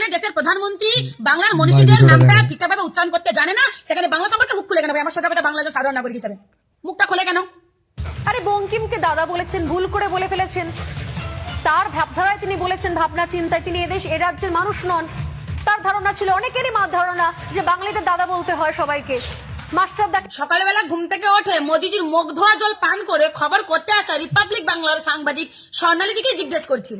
যেখানে দেশের প্রধানমন্ত্রী বাংলার মনীষীদের নামটা ঠিকঠাকভাবে উচ্চারণ করতে জানে না সেখানে বাংলা সম্পর্কে মুখ খুলে কেন ভাই? আমার সোজা কথা বাংলাদেশের সাধারণ নাগরিক হিসেবে। মুখটা খোলে কেন? আরে বঙ্কিমকে দাদা বলেছেন ভুল করে বলে ফেলেছেন। তার ভাবধারায় তিনি বলেছেন ভাবনা চিন্তায় তিনি এদেশ এ রাজ্যের মানুষ নন। তার ধারণা ছিল অনেকেরই মা ধারণা যে বাঙালিদের দাদা বলতে হয় সবাইকে। মাস্টার সকালবেলা ঘুম থেকে ওঠে মোদিজির মুখ ধোয়া জল পান করে খবর করতে আসা রিপাবলিক বাংলার সাংবাদিক স্বর্ণালী দিকে জিজ্ঞেস করছি।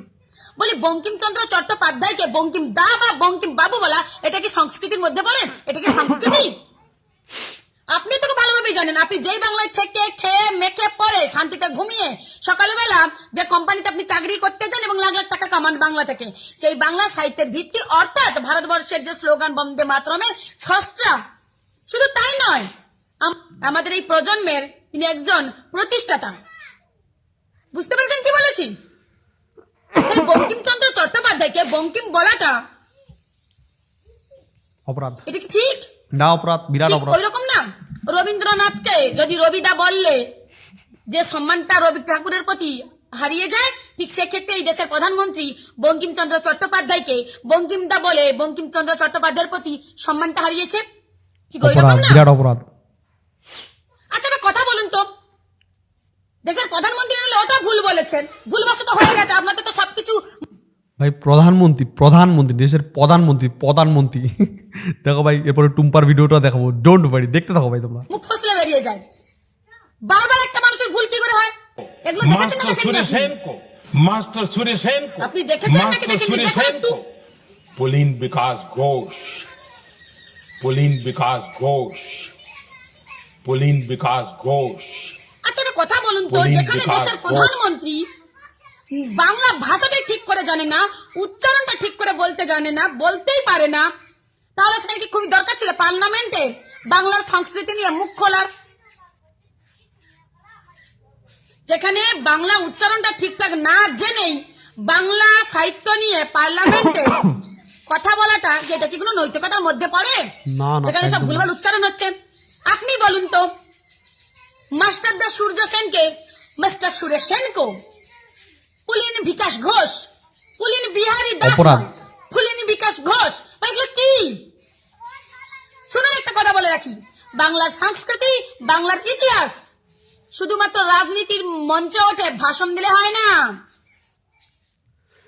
বলি বঙ্কিমচন্দ্র চট্টোপাধ্যায়কে বঙ্কিম দা বা বঙ্কিম বাবু বলা, এটা কি সংস্কৃতির মধ্যে পড়ে এটা কি সংস্কৃতি? আপনি তো ভালোভাবেই জানেন, আপনি যেই বাংলায় থেকে খেয়ে মেখে পরে শান্তিতে ঘুমিয়ে সকালবেলা যে কোম্পানিতে আপনি চাকরি করতে যান এবং লাখ লাখ টাকা কামান বাংলা থেকে, সেই বাংলা সাহিত্যের ভিত্তি অর্থাৎ ভারতবর্ষের যে স্লোগান, বন্দে মাতরমের স্রষ্টা, শুধু তাই নয়, আম- আমাদের এই প্রজন্মের তিনি একজন প্রতিষ্ঠাতা। বুঝতে পেরেছেন কি বলেছি? সেই বঙ্কিমচন্দ্র চট্টোপাধ্যায়কে বঙ্কিম বলাটা অপরাধ। এটা কি ঠিক? না অপরাধ বিরাট অপরাধ। ওই রকম না। রবীন্দ্রনাথকে যদি রবিদা বললে যে সম্মানটা রবি ঠাকুরের প্রতি হারিয়ে যায় ঠিক সেক্ষেত্রে এই দেশের প্রধানমন্ত্রী বঙ্কিমচন্দ্র চট্টোপাধ্যায়কে বঙ্কিমদা বলে বঙ্কিমচন্দ্র চট্টোপাধ্যায়ের প্রতি সম্মানটা হারিয়েছে? ঠিক ওই রকম না? অপরাধ। আচ্ছা কথা বলুন তো। দেশের প্রধানমন্ত্রী বলেছেন। ভুলবশত হয়ে গেছে আপনাদের তো সবকিছু ভাই প্রধানমন্ত্রী প্রধানমন্ত্রী দেশের প্রধানমন্ত্রী প্রধানমন্ত্রী। দেখো ভাই এরপরে টুম্পার ভিডিওটা দেখাবো ডোন্ট ওয়ারি দেখতে থাকো ভাই তোমরা। মুখ ফসলে বেরিয়ে যায়। বারবার একটা মানুষের ভুল কি করে হয়? এগুলো দেখেছেন না সুরে সেন কো মাস্টার সুরে সেন কো আপনি দেখেছেন নাকি দেখেননি? দেখুন পুলিন বিকাশ ঘোষ পুলিন বিকাশ ঘোষ পুলিন বিকাশ ঘোষ। কথা বলুন তো যেখানে দেশের প্রধানমন্ত্রী বাংলা ভাষাটাই ঠিক করে জানে না উচ্চারণটা ঠিক করে বলতে জানে না বলতেই পারে না তাহলে সেখানে কি খুবই দরকার ছিল পার্লামেন্টে? বাংলার সংস্কৃতি নিয়ে মুখ খোলার। যেখানে বাংলা উচ্চারণটা ঠিকঠাক না জেনেই বাংলা সাহিত্য নিয়ে পার্লামেন্টে কথা বলাটা এটা কি কোনো নৈতিকতার মধ্যে পড়ে? যেখানে সব। ভুলভাল উচ্চারণ হচ্ছে। আপনি বলুন তো মাস্টার দা সূর্য সেনকে মাস্টার সুরেশ সেনকো পুলিন বিকাশ ঘোষ পুলিন বিহারী দাস। পুলিন বিকাশ ঘোষ এগুলো কি? শুনুন একটা কথা বলে রাখি। বাংলার সংস্কৃতি বাংলার ইতিহাস। শুধুমাত্র রাজনীতির মঞ্চে ওঠে ভাষণ দিলে হয় না।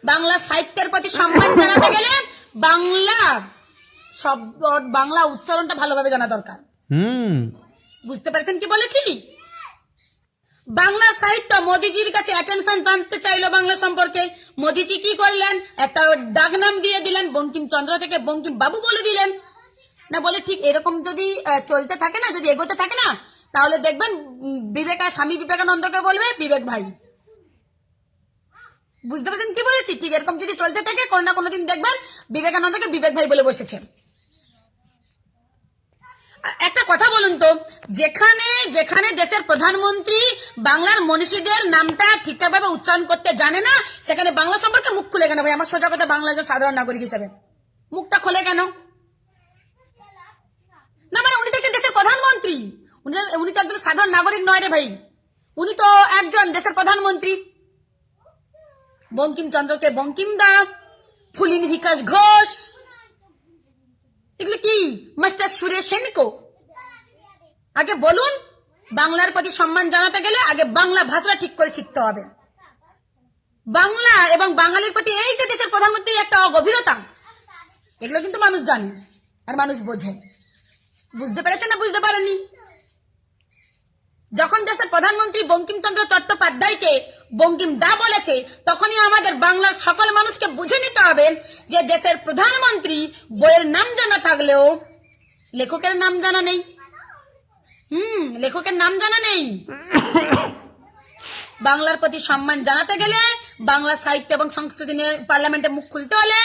বাংলা সাহিত্যের প্রতি সম্মান জানাতে গেলে বাংলা শব্দ বাংলা উচ্চারণটা ভালোভাবে জানা দরকার। হুম। বুঝতে পেরেছেন কি বলেছি? বাংলা সাহিত্য মোদিজির কাছে অ্যাটেনশন জানতে চাইলো বাংলা সম্পর্কে। মোদিজি কি করলেন? একটা ডাক নাম দিয়ে দিলেন বঙ্কিমচন্দ্র থেকে বঙ্কিম বাবু বলে দিলেন। না বলে ঠিক এরকম যদি চলতে থাকে না, যদি এগোতে থাকে না, তাহলে দেখবেন বিবেকা স্বামী বিবেকানন্দকে বলবে, বিবেক ভাই। বুঝতে পারছেন কি বলেছি? ঠিক এরকম যদি চলতে থাকে, কোনো না কোনোদিন দেখবেন, বিবেকানন্দকে বিবেক ভাই বলে বসেছে। একটা কথা বলুন তো, যেখানে যেখানে দেশের প্রধানমন্ত্রী বাংলার মনীষীদের নামটা ঠিকঠাকভাবে উচ্চারণ করতে জানে না, সেখানে বাংলা সম্পর্কে মুখ খুলে কেন ভাই? আমার সোজা কথা বাংলাদেশের সাধারণ নাগরিক হিসেবে। মুখটা খোলে কেন? না মানে উনি তো দেশের প্রধানমন্ত্রী। উনি উনি তো একজন সাধারণ নাগরিক নয় রে ভাই। উনি তো একজন দেশের প্রধানমন্ত্রী। বঙ্কিমচন্দ্রকে বঙ্কিম দা ফুলিন বিকাশ ঘোষ এগুলো কি? মাস্টার সুরেশ সেনকো? আগে বলুন, বাংলার প্রতি সম্মান জানাতে গেলে আগে বাংলা ভাষা ঠিক করে শিখতে হবে। বাংলা এবং বাঙালির প্রতি এই যে দেশের প্রধানমন্ত্রী একটা অগভীরতা, এগুলো কিন্তু মানুষ জানে আর মানুষ বোঝে। বুঝতে পেরেছে না বুঝতে পারেননি? যখন দেশের প্রধানমন্ত্রী বঙ্কিমচন্দ্র চট্টোপাধ্যায়কে বঙ্কিম দা বলেছে, তখনই আমাদের বাংলার সকল মানুষকে বুঝে নিতে হবে যে দেশের প্রধানমন্ত্রী বইয়ের নাম জানা থাকলেও লেখকের নাম জানা নেই। হুম, লেখকের নাম জানা নেই। বাংলার প্রতি সম্মান জানাতে গেলে, বাংলা সাহিত্য এবং সংস্কৃতি নিয়ে পার্লামেন্টে মুখ খুলতে হলে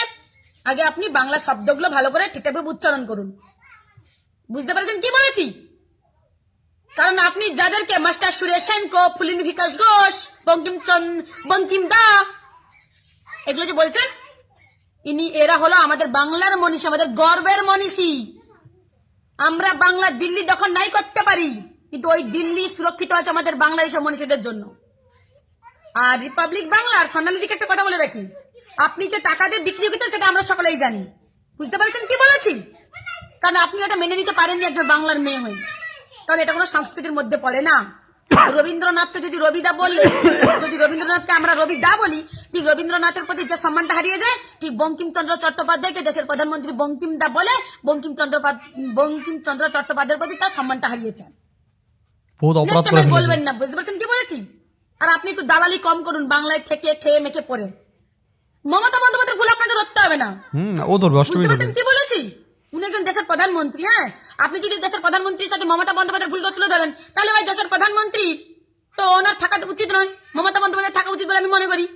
আগে আপনি বাংলা শব্দগুলো ভালো করে ঠিকঠাকভাবে উচ্চারণ করুন। বুঝতে পারছেন কি বলেছি? কারণ আপনি যাদেরকে মাস্টার সুরেশ সেনকো ফুলিন বিকাশ ঘোষ বঙ্কিমচন্দ বঙ্কিম দা, এগুলো যে বলছেন, ইনি, এরা হলো আমাদের বাংলার মনীষী, আমাদের গর্বের মনীষী। আমরা বাংলা দিল্লি দখল নাই করতে পারি, কিন্তু ওই দিল্লি সুরক্ষিত আছে আমাদের বাংলাদেশের মনীষীদের জন্য। আর রিপাবলিক বাংলার স্বর্ণালী দিকে একটা কথা বলে রাখি, আপনি যে টাকা দিয়ে বিক্রি করতে সেটা আমরা সকলেই জানি। বুঝতে পারছেন কি বলেছি? কারণ আপনি এটা মেনে নিতে পারেননি একজন বাংলার মেয়ে হয়ে। কারণ এটা কোনো সংস্কৃতির মধ্যে পড়ে না। রবীন্দ্রনাথকে যদি রবিদা বললে যদি রবীন্দ্রনাথকে আমরা রবিদা বলি ঠিক রবীন্দ্রনাথের প্রতি যে সম্মানটা হারিয়ে যায় ঠিক বঙ্কিমচন্দ্র চট্টোপাধ্যায়কে দেশের প্রধানমন্ত্রী বঙ্কিম দা বলে বঙ্কিমচন্দ্র বঙ্কিমচন্দ্র চট্টোপাধ্যায়ের প্রতি তার সম্মানটা হারিয়েছে। বলবেন না বুঝতে পারছেন কি বলেছি? আর আপনি একটু দালালি কম করুন বাংলায় থেকে খেয়ে মেখে পড়ে। মমতা বন্দ্যোপাধ্যায়ের ভুল আপনাদের ধরতে হবে না। ও ধরবে কি বলেছি? উনি একজন দেশের প্রধানমন্ত্রী হ্যাঁ? আপনি যদি দেশের প্রধানমন্ত্রীর সাথে মমতা বন্দ্যোপাধ্যায়ের ভুল তুলে ধরেন, তাহলে ভাই দেশের প্রধানমন্ত্রী তো ওনার থাকা উচিত নয়। মমতা বন্দ্যোপাধ্যায় থাকা উচিত বলে আমি মনে করি।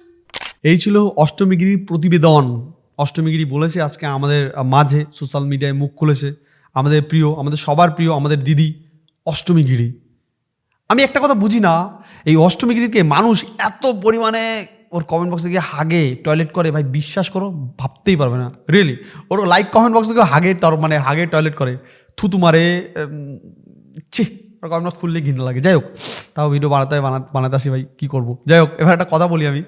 এই ছিল অষ্টমীগিরির প্রতিবেদন। অষ্টমীগিরি বলেছে, আজকে আমাদের মাঝে সোশ্যাল মিডিয়ায় মুখ খুলেছে। আমাদের প্রিয়, আমাদের সবার প্রিয়, আমাদের দিদি অষ্টমীগিরি। আমি একটা কথা বুঝি না, এই অষ্টমীগিরিকে মানুষ এত পরিমাণে ওর কমেন্ট বক্সে গিয়ে হাগে টয়লেট করে, ভাই বিশ্বাস করো, ভাবতেই পারবে না রিয়েলি ওর লাইক কমেন্ট বক্সে গিয়ে হাগে, তার মানে হাগে টয়লেট করে, থুতু মারে ছি, ওর কমেন্ট বক্স খুললে ঘিনতে লাগে। যাই হোক, তাও ভিডিও বানাতে বানা- বানাতে আসি ভাই, কী করব? যাই হোক, এবার একটা কথা বলি আমি।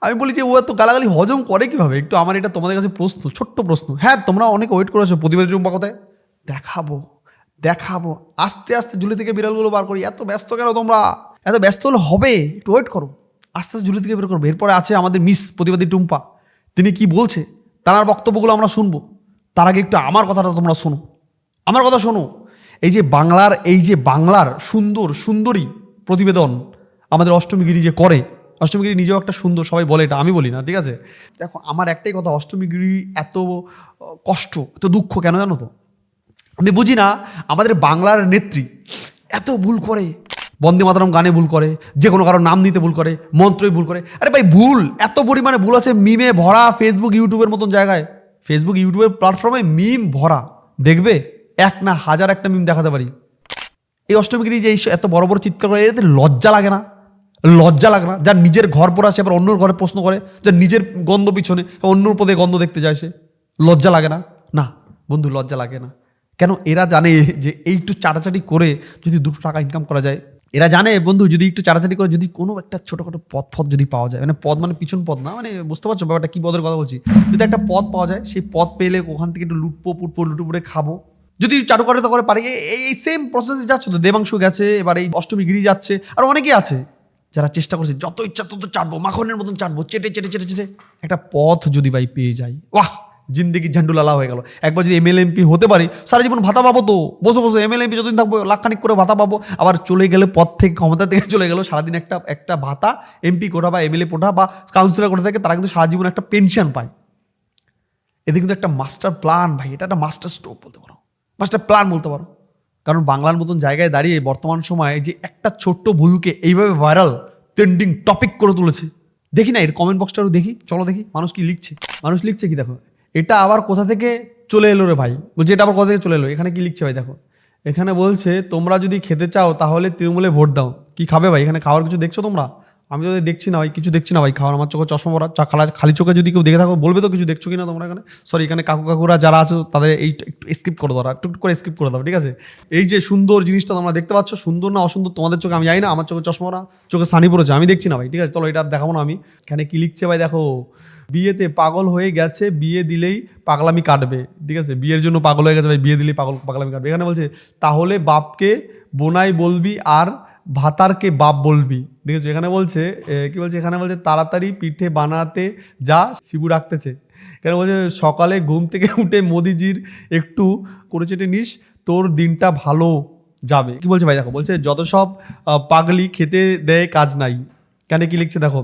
আমি বলি যে ও এত গালাগালি হজম করে কীভাবে? একটু আমার এটা তোমাদের কাছে প্রশ্ন, ছোট্ট প্রশ্ন। হ্যাঁ তোমরা অনেক ওয়েট করেছ প্রতিবেদন রুম্পা কোথায়? দেখাবো দেখাবো। আস্তে আস্তে ঝুলি থেকে বিড়ালগুলো বার করি। এত ব্যস্ত কেন তোমরা? এত ব্যস্ত হলে হবে, একটু ওয়েট করো। আস্তে আস্তে ঝুলি থেকে বের করব। এরপরে আছে আমাদের মিস প্রতিবাদী টুম্পা। তিনি কি বলছে? তার বক্তব্যগুলো আমরা শুনব। তার আগে একটু আমার কথাটা তোমরা শোনো। আমার কথা শোনো। এই যে বাংলার, এই যে বাংলার সুন্দর, সুন্দরী প্রতিবেদন আমাদের অষ্টমীগিরি যে করে, অষ্টমীগিরি নিজেও একটা সুন্দর, সবাই বলে এটা, আমি বলি না, ঠিক আছে? দেখো, আমার একটাই কথা, অষ্টমীগিরি এত কষ্ট, এত দুঃখ কেন জানো তো? আমি বুঝি না, আমাদের বাংলার নেত্রী এত ভুল করে বন্দে মাতরম গানে ভুল করে, যে কোনো কারও নাম দিতে ভুল করে, মন্ত্রই ভুল করে। আরে ভাই, ভুল, এত পরিমাণে ভুল আছে মিমে ভরা ফেসবুক ইউটিউবের মতন জায়গায়। ফেসবুক ইউটিউবের প্ল্যাটফর্মে মিম ভরা। দেখবে? এক না হাজার একটা মিম দেখাতে পারি। এই অষ্টমীগিরি যে এত বড় বড় চিৎকার করে, এতে লজ্জা লাগে না? লজ্জা লাগে না? যার নিজের ঘর পড়া আসে আবার অন্যর ঘরে প্রশ্ন করে, যার নিজের গন্ধ পিছনে অন্যর পদে গন্ধ দেখতে যায় সে। লজ্জা লাগে না? না, বন্ধু, লজ্জা লাগে না। কেন? এরা জানে যে, এইটু চাটাচাটি করে যদি দুটো টাকা ইনকাম করা যায় এরা জানে, বন্ধু, যদি একটু চাটাচাটি করে, যদি কোনো একটা ছোটোখাটো পথ ফদ যদি পাওয়া যায় মানে পদ মানে পিছন পদ না মানে বুঝতে পারছ ব্যাপারটা, কি পদের কথা বলছি? যদি একটা পথ পাওয়া যায়, সেই পথ পেলে ওখান থেকে একটু লুটপো পুটপো লুটুপুরে খাব। যদি চাটুকারিতা করে তো করে পারে এই- সেম প্রসেসে যাচ্ছে তো, দেবাংশু গেছে, এবার এই অষ্টমী গিরি যাচ্ছে, আর অনেকেই আছে, যারা চেষ্টা করছে, যত ইচ্ছা তত চাটবো, মাখনের মতন চাটবো, চেটে চেটে চেটে চেটে। একটা পথ যদি ভাই পেয়ে যাই বাহ জিন্দিগি ঝান্ডুলালা হয়ে গেল। একবার যদি এমএল এমপি হতে পারি, সারা জীবন ভাতা পাবো তো। বসে বসে এমএল এমপি যতদিন থাকব, লাখখানিক করে ভাতা পাবো। আবার চলে গেলে পথ থেকে, ক্ষমতা থেকে চলে গেল সারাদিন একটা একটা ভাতা, এমপি কোটা বা এমএলএ কোটা বা কাউন্সিলর কোটা থাকে তারা কিন্তু সারা জীবন একটা পেনশন পায়। এতে কিন্তু একটা মাস্টার প্ল্যান ভাই, এটা একটা মাস্টার স্ট্রোক বলতে পারো। মাস্টার প্ল্যান বলতে পারো। কারণ বাংলার মতন জায়গায় দাঁড়িয়ে বর্তমান সময়ে যে একটা ছোট্ট ভুলকে এইভাবে ভাইরাল ট্রেন্ডিং টপিক করে তুলেছে। দেখি না, এর কমেন্ট বক্সটাও দেখি। চলো দেখি, মানুষ কি লিখছে? মানুষ লিখছে কি দেখো? এটা আবার কোথা থেকে চলে এলো রে ভাই? বলছে, এটা আবার কোথা থেকে চলে এলো? এখানে কি লিখছে ভাই দেখো? এখানে বলছে, তোমরা যদি খেতে চাও তাহলে তৃণমূলে ভোট দাও। কি খাবে ভাই? এখানে খাওয়ার কিছু দেখছ তোমরা? আমি তো দেখছি না ভাই, কিছু দেখছি না ভাই, খাওয়ার আমার চোখে চশমা পড়া চা- খালা খালি চোখে যদি কেউ দেখে থাকো, বলবে তো কিছু দেখছ কিনা তোমরা এখানে? সরি এখানে কাকু কাকুরা যারা আছে, তাদের এই একটু স্কিপ করে দাও একটু করে স্কিপ করে দাও, ঠিক আছে? এই যে সুন্দর জিনিসটা তোমরা দেখতে পাচ্ছ, সুন্দর না অসুন্দর তোমাদের চোখে আমি জানি না, আমার চোখে চশমা পড়া চোখে সানি পড়েছে আমি দেখছি না ভাই, ঠিক আছে? চলো এটা দেখাবো না আমি। এখানে কি লিখছে ভাই দেখো? বিয়েতে পাগল হয়ে গেছে, বিয়ে দিলেই পাগলামি কাটবে, ঠিক আছে? বিয়ের জন্য পাগল হয়ে গেছে ভাই, বিয়ে দিলেই পাগল পাগলামি কাটবে। এখানে বলছে, তাহলে বাপকে বোনাই বলবি আর ভাতারকে বাপ বলবি। আছে এখানে বলছে কি বলছে, এখানে বলছে, তাড়াতাড়ি পিঠে বানাতে যা শিবু রাখতেছে। কেন বলছে, সকালে ঘুম থেকে উঠে মোদিজির একটু করে চেটে নিস, তোর দিনটা ভালো যাবে। কি বলছে ভাই, দেখো, বলছে, যত সব পাগলি খেতে দেয়, কাজ নাই। কেন কি লিখছে, দেখো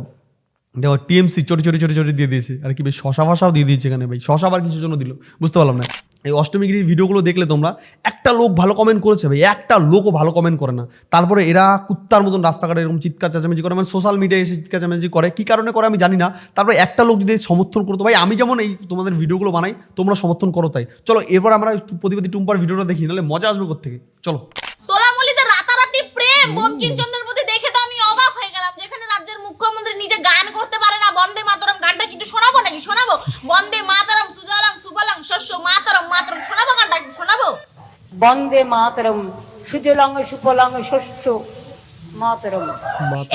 দেখো, টিএমসি চটি চটি চটি চটি দিয়ে দিয়েছে। আর কি ভাই শশা ফশাও দিয়ে দিয়েছে এখানে ভাই, শশা আবার কিছুর জন্য দিল, বুঝতে পারলাম না। এই অষ্টমীগিরির ভিডিওগুলো দেখলে তোমরা একটা লোক ভালো কমেন্ট করেছে ভাই একটা লোকও ভালো কমেন্ট করে না। তারপরে এরা কুত্তার মতন রাস্তাঘাটে এরকম চিৎকার চেঁচামেচি করে মানে সোশ্যাল মিডিয়ায় এসে চিৎকার চেঁচামেচি করে কী কারণে করে আমি জানি না। তারপরে একটা লোক যদি সমর্থন করতো ভাই আমি যেমন এই তোমাদের ভিডিওগুলো বানাই তোমরা সমর্থন করো তাই। চলো এবার আমরা প্রতিবাদী টুম্পার ভিডিওটা দেখি নাহলে মজা আসবে কোথেকে চলো। তোলামুলিতে রাতারাতি প্রেম বঙ্কিমচন্দ্রের প্রতি দেখে তো আমি অবাক হয়ে গেলাম যেখানে রাজ্যের মুখ্যমন্ত্রী নিজে গান করতে পারে না বন্দে মাতরম গানটা কিন্তু শোনাবো নাকি? শোনাবো? বন্দে মাতরম সুজলাং সুবলাং শস্য মাতরম মাতরম শোনাবো গানটা শোনাবো? বন্দে মাতরম সুজলাঙ্গ সুফলাঙ্গ শস্য মহতরম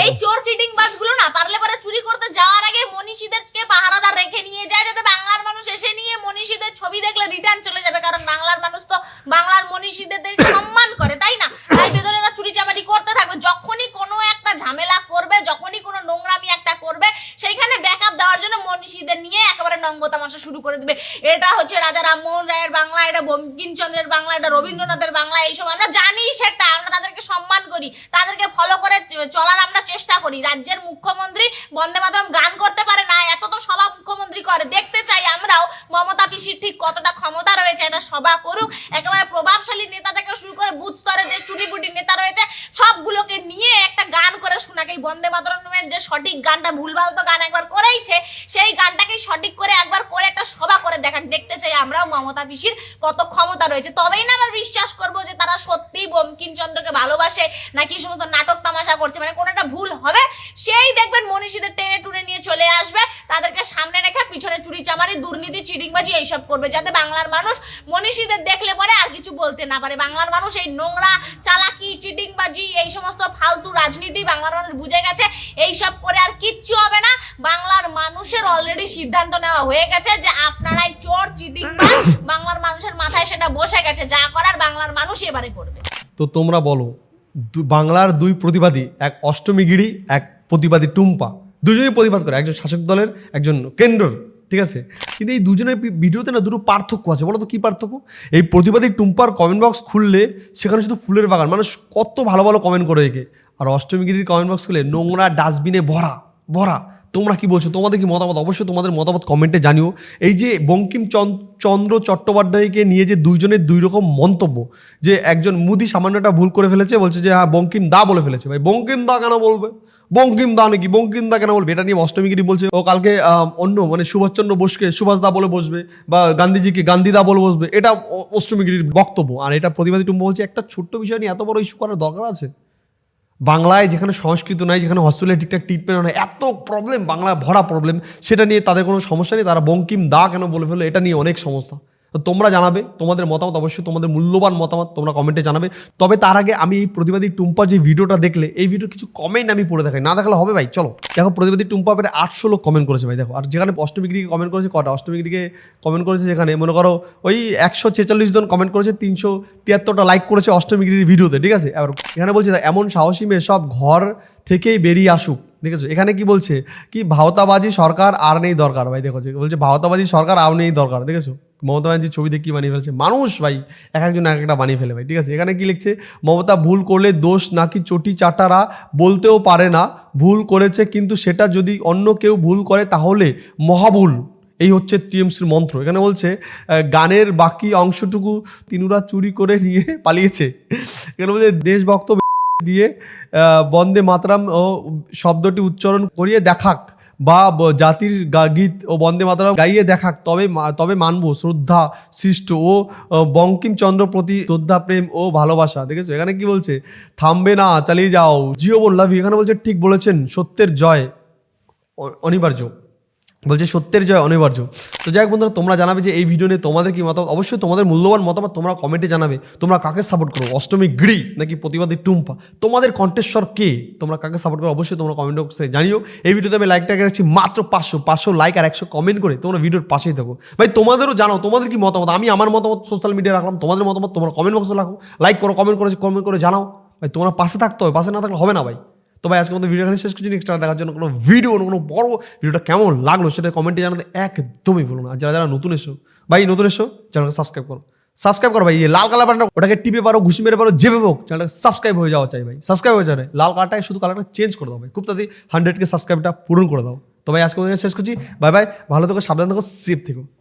এই চোর চিটিং বাজগুলো না পারলে পারে চুরি করতে যাওয়ার আগে মনীষীদেরকে পাহারাদার রেখে নিয়ে যায় যাতে বাংলার মানুষ এসে নিয়ে মনীষীদের ছবি দেখলে রিটার্ন চলে যাবে কারণ বাংলার মানুষ তো বাংলার মনীষীদের সম্মান করে তাই না? তার ভেতরে এরা চুরি চামারি করতে থাকবে। যখনই কোনো একটা ঝামেলা করবে যখনই কোনো নোংরামি একটা করবে, সেইখানে ব্যাকআপ দেওয়ার জন্য মনীষীদের নিয়ে একেবারে নঙ্গ তামাশা শুরু করে দিবে। এটা হচ্ছে রাজা রামমোহন রায়ের বাংলা, এটা বঙ্কিমচন্দ্রের বাংলা, এটা রবীন্দ্রনাথের বাংলা, এইসব আমরা জানি সেটা, আমরা তাদেরকে সম্মান করি, তাদেরকে ফলো করে চলার আমরা চেষ্টা করি। রাজ্যের মুখ্যমন্ত্রী বন্দে মাতরম গান করতে পারে না, এত তো সভা মুখ্যমন্ত্রী করে, দেখতে চাই আমরাও মমতা পিসির ঠিক কতটা ক্ষমতা রয়েছে, এটা সভা করুক, একেবারে প্রভাবশালী নেতা থেকে শুরু করে বুথ স্তরে যে চুটিপুটি নেতা রয়েছে, সবগুলোকে নিয়ে একটা গান করে শোনাকে। বন্দে মাতরমের যে সঠিক গানটা ভুলভাল তো গান একবার করেইছে, সেই গানটাকে সঠিক করে একবার করে একটা সভা করে দেখা দেখতে চাই আমরাও মমতা পিসির কত ক্ষমতা রয়েছে। তবেই না আবার বিশ্বাস করব যে তারা সত্যিই বঙ্কিমচন্দ্রকে ভালোবাসে, নাকি সমস্ত নাটক তামাশা করছে মানে কোনো একটা ভুল হবে, সেই দেখবেন মনীষীদের টেনে টুনে নিয়ে চলে আসবে, তাদেরকে সামনে রেখে পিছনে চুরি চামারি, দুর্নীতি, চিটিংবাজি এইসব করবে, যাতে বাংলার মানুষ মনীষীদের দেখলে পরে আর কিছু বলতে না পারে। বাংলার মানুষ এই নোংরা, চালাকি, চিটিংবাজি, এই সমস্ত ফালতু রাজনীতি বাংলার মানুষ বুঝে গেছে, এইসব করে আর কিচ্ছু হবে না। বাংলার মানুষের অলরেডি সিদ্ধান্ত নেওয়া হয়ে গেছে যে আপনারাই চোর চিটিং বাংলার মানুষের মাথায় সেটা বসে গেছে, যা করার বাংলার মানুষ এবারে করবে। তো তোমরা বলো বাংলার দুই প্রতিবাদী, এক অষ্টমীগিরি এক প্রতিবাদী টুম্পা। দুজনেই প্রতিবাদ করে, একজন শাসক দলের, একজন কেন্দ্রর, ঠিক আছে? কিন্তু এই দুজনের ভিডিওতে না দুটো পার্থক্য আছে, বলো তো কী পার্থক্য? এই প্রতিবাদী টুম্পার কমেন্ট বক্স খুললে সেখানে শুধু ফুলের বাগান, মানুষ কত ভালো ভালো কমেন্ট করে একে। আর অষ্টমীগিরির কমেন্ট বক্স খুলে নোংরা ডাস্টবিনে ভরা। ভরা তোমরা কি বলছো? তোমাদের কি মতামত? অবশ্যই তোমাদের মতামত কমেন্টে জানিও। এই যে বঙ্কিম চন- চন্দ্র চট্টোপাধ্যায়কে নিয়ে যে দুইজনের দুই রকম মন্তব্য, যে একজন মুদি সামান্যটা ভুল করে ফেলেছে, বলছে যে হ্যাঁ বঙ্কিম দা বলে ফেলেছে। ভাই, বঙ্কিম দা কেন বলবে? বঙ্কিম দা নাকি? বঙ্কিম দা কেন বলবে? এটা নিয়ে অষ্টমীগিরি বলছে। ও কালকে অন্য মানে সুভাষচন্দ্র বোসকে, সুভাষ দা বলে বসবে, বা গান্ধীজিকে গান্ধী দা বলে বসবে। এটা অষ্টমীগিরির বক্তব্য। আর এটা প্রতিবাদী টুম্ব বলছে, একটা ছোট্ট বিষয় নিয়ে এত বড় ইস্যু করার দরকার আছে? বাংলায় যেখানে সংস্কৃত নাই, যেখানে হসপিটালে ঠিকঠাক ট্রিটমেন্ট হয় এত প্রবলেম বাংলায় ভরা প্রবলেম সেটা নিয়ে তাদের কোনো সমস্যা নেই, তারা বঙ্কিম দা কেন বলে ফেলো এটা নিয়ে অনেক সমস্যা। তো তোমরা জানাবে, তোমাদের মতামত অবশ্যই, তোমাদের মূল্যবান মতামত তোমরা কমেন্টে জানাবে। তবে তার আগে আমি এই প্রতিবাদী টুম্পা যে ভিডিওটা দেখলে, এই ভিডিওর কিছু কমেন্ট আমি পড়ে দেখাই। না দেখালে হবে ভাই, চলো। দেখো, প্রতিবাদী টুম্পা পেরে আটশো লোক কমেন্ট করেছে ভাই, দেখো। আর যেখানে অষ্টমীগিরিকে কমেন্ট করেছে, কটা? অষ্টমীগিরিকে কমেন্ট করেছে যেখানে, মনে করো, ওই একশো ছেচল্লিশ জন কমেন্ট করেছে, তিনশো তিয়াত্তরটা লাইক করেছে অষ্টমীগিরির ভিডিওতে, ঠিক আছে? এবার এখানে বলছে এমন সাহসী মেয়ে সব ঘর থেকেই বেরিয়ে আসুক। ঠিক আছে? এখানে কি বলছে? কি ভাওতাবাজি সরকার আর নেই দরকার, ভাই, দেখো বলছে, ভাওতাবাজি সরকার আর নেই দরকার। দেখেছ? মমতা ব্যানার্জির ছবি দেখে কি বানিয়ে ফেলেছে। মানুষ ভাই, এক একজন এক একটা বানিয়ে ফেলে ভাই, ঠিক আছে? এখানে কি লিখছে? মমতা ভুল করলে দোষ নাকি চটি চাটারা বলতেও পারে না, ভুল করেছে কিন্তু সেটা যদি অন্য কেউ ভুল করে তাহলে মহাভুল। এই হচ্ছে টিএমসির মন্ত্র। এখানে বলছে গানের বাকি অংশটুকু তিনুরা চুরি করে নিয়ে পালিয়েছে। এখানে বলছে, দেশভক্ত দিয়ে বন্দে মাতরাম ও শব্দটি উচ্চারণ করিয়ে দেখাক। বা জাতির গীত ও বন্দে মাতরম গাইয়ে দেখাক, তবে তবে মানব, শ্রদ্ধা, সৃষ্ট ও বঙ্কিমচন্দ্র প্রতি শ্রদ্ধা, প্রেম ও ভালোবাসা। দেখেছ? এখানে কি বলছে? থামবে না, চালিয়ে যাও। জিও বললাম এখানে বলছে, ঠিক বলেছেন, সত্যের জয়। অনিবার্য। বলছে, সত্যের জয় অনিবার্য। তো যাই হোক বন্ধুরা, তোমরা জানাবে যে এই ভিডিও নিয়ে তোমাদের কি মতামত? অবশ্যই তোমাদের মূল্যবান মতামত তোমরা কমেন্টে জানাবে। তোমরা কাকে সাপোর্ট করো? অষ্টমী গিরি নাকি প্রতিবাদী টুম্পা? তোমাদের কণ্ঠেশ্বর কে তোমরা কাকে সাপোর্ট করো? অবশ্যই তোমরা কমেন্ট বক্সে জানিও। এই ভিডিওতে আমি লাইকটা রাখছি মাত্র পাঁচশো পাঁচশো লাইক আর একশো কমেন্ট করে তোমরা ভিডিওর পাশেই থাকো। ভাই, তোমাদেরও জানাও, তোমাদের কি মতামত? আমি আমার মতামত সোশ্যাল মিডিয়া রাখলাম, তোমাদের মতামত তোমরা কমেন্ট বক্সে রাখো। লাইক করো কমেন্ট করে কমেন্ট করে জানাও। ভাই, তোমরা পাশে থাকতে হবে, পাশে না থাকলে হবে না ভাই। তো ভাই আজকে মতো ভিডিও এখানে শেষ করছি। নেক্সট দেখার জন্য কোনো ভিডিও কোনো বড় ভিডিওটা কেমন লাগল সেটা কমেন্টে জানাতে একদমই ভুলো না। যারা যারা নতুন এসো, ভাই, নতুন এসো চ্যানেলকে সাবস্ক্রাইব করো। সাবস্ক্রাইব করো ভাই, এই লাল কালার বাটনটা ওটাকে টিপে পারো, ঘুষি মেরে পারো, যেভাবে হোক চ্যানেলটা সাবস্ক্রাইব হয়ে যাওয়া চাই ভাই। সাবস্ক্রাইব হয়ে যাবে লাল কালারটাকে শুধু কালারটা চেঞ্জ করে দাও ভাই। খুব তাড়াতাড়ি হান্ড্রেডকে সাবস্ক্রাইবটা পূরণ করে দাও। তো ভাই আজকে শেষ করছি। বাই বাই ভালো থেকো, সাবধান থেকো সেফ থেকো।